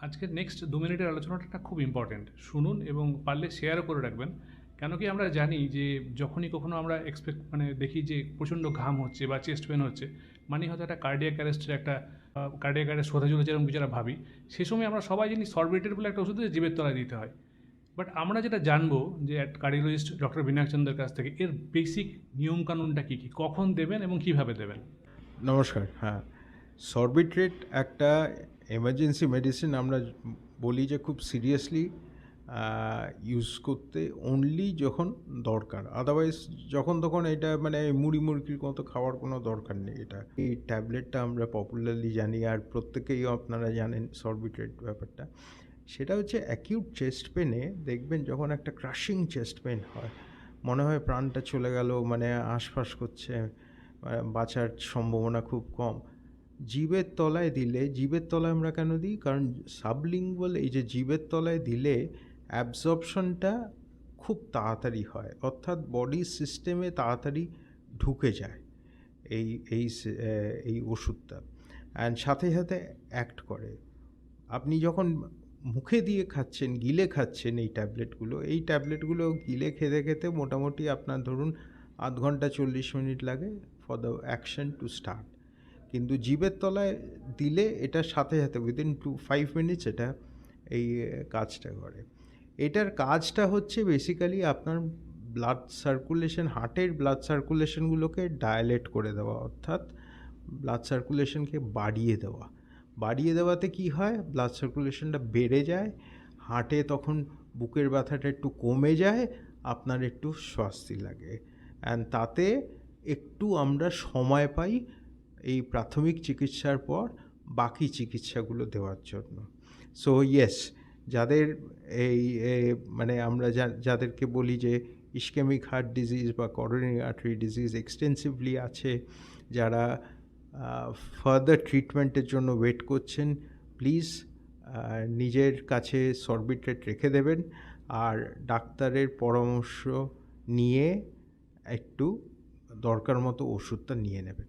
আজকের নেক্সট দু মিনিটের আলোচনাটা খুব ইম্পর্ট্যান্ট শুনুন এবং পারলে শেয়ারও করে রাখবেন। কেন কি আমরা জানি যে, যখনই কখনো আমরা এক্সপেক্ট মানে দেখি যে প্রচণ্ড ঘাম হচ্ছে বা চেস্ট পেন হচ্ছে মানে হয়তো একটা কার্ডিয়াক অ্যারেস্টের একটা কার্ডিয়াক অ্যারেস্ট হতে চলেছে এরকম একটা ভাবি, সে সময় আমরা সবাই জানি সরবেটের বলে একটা ওষুধ জীবের তলায় দিতে হয়। বাট আমরা যেটা জানব যে এক কার্ডিওলজিস্ট ডক্টর বিনায়ক চন্দ্রের কাছ থেকে, এর বেসিক নিয়মকানুনটা কী কী, কখন দেবেন এবং কীভাবে দেবেন? নমস্কার হ্যাঁ। সরবিট্রেট একটা এমার্জেন্সি মেডিসিন আমরা বলি যে খুব সিরিয়াসলি ইউজ করতে অনলি যখন দরকার। আদারওয়াইজ যখন তখন এটা মানে মুড়ি মুড়কির মতো খাওয়ার কোনো দরকার নেই এটা। এই ট্যাবলেটটা আমরা পপুলারলি জানি আর প্রত্যেকেই আপনারা জানেন সরবিট্রেট ব্যাপারটা। সেটা হচ্ছে অ্যাকিউট চেস্ট পেনে দেখবেন যখন একটা ক্রাশিং চেস্ট পেন হয়, মনে হয় প্রাণটা চলে গেল মানে আশপাশ করছে বাঁচার সম্ভাবনা খুব কম। জীবের তলায় দিলে, জীবের তলায় আমরা কেন দিই? কারণ সাবলিঙ্গুয়াল এই যে জীবের তলায় দিলে অ্যাবজর্পশনটা খুব তাড়াতাড়ি হয়। অর্থাৎ বডি সিস্টেমে তাড়াতাড়ি ঢুকে যায় এই এই এই ওষুধটা। অ্যান্ড সাথে সাথে অ্যাক্ট করে। আপনি যখন মুখে দিয়ে খাচ্ছেন, গিলে খাচ্ছেন এই ট্যাবলেটগুলো এই ট্যাবলেটগুলো গিলে খেতে খেতে মোটামুটি আপনার ধরুন আধ ঘণ্টা চল্লিশ মিনিট লাগে for the action to start কিন্তু জীবের তলায় দিলে এটার সাথে সাথে উইদিন টু ফাইভ মিনিটস এটা এই কাজটা করে। এটার কাজটা হচ্ছে বেসিক্যালি আপনার ব্লাড সার্কুলেশন হার্টের ব্লাড সার্কুলেশনগুলোকে ডায়ালেট করে দেওয়া, অর্থাৎ ব্লাড সার্কুলেশনকে বাড়িয়ে দেওয়া। বাড়িয়ে দেওয়াতে কি হয়? ব্লাড সার্কুলেশনটা বেড়ে যায় হার্টে তখন বুকের ব্যথাটা একটু কমে যায়, আপনার একটু স্বস্তি লাগে। অ্যান্ড তাতে একটু আমরা সময় পাই এই প্রাথমিক চিকিৎসার পর বাকি চিকিৎসাগুলো দেওয়ার জন্য। সো ইয়েস যাদের এই মানে আমরা যাদেরকে বলি যে ইস্কেমিক হার্ট ডিজিজ বা করোনারি আর্টারি ডিজিজ এক্সটেন্সিভলি আছে, যারা ফার্দার ট্রিটমেন্টের জন্য ওয়েট করছেন, প্লিজ নিজের কাছে সরবিট্রেট রেখে দেবেন আর ডাক্তারের পরামর্শ নিয়ে একটু দরকার মতো ওষুধটা নিয়ে নেবেন।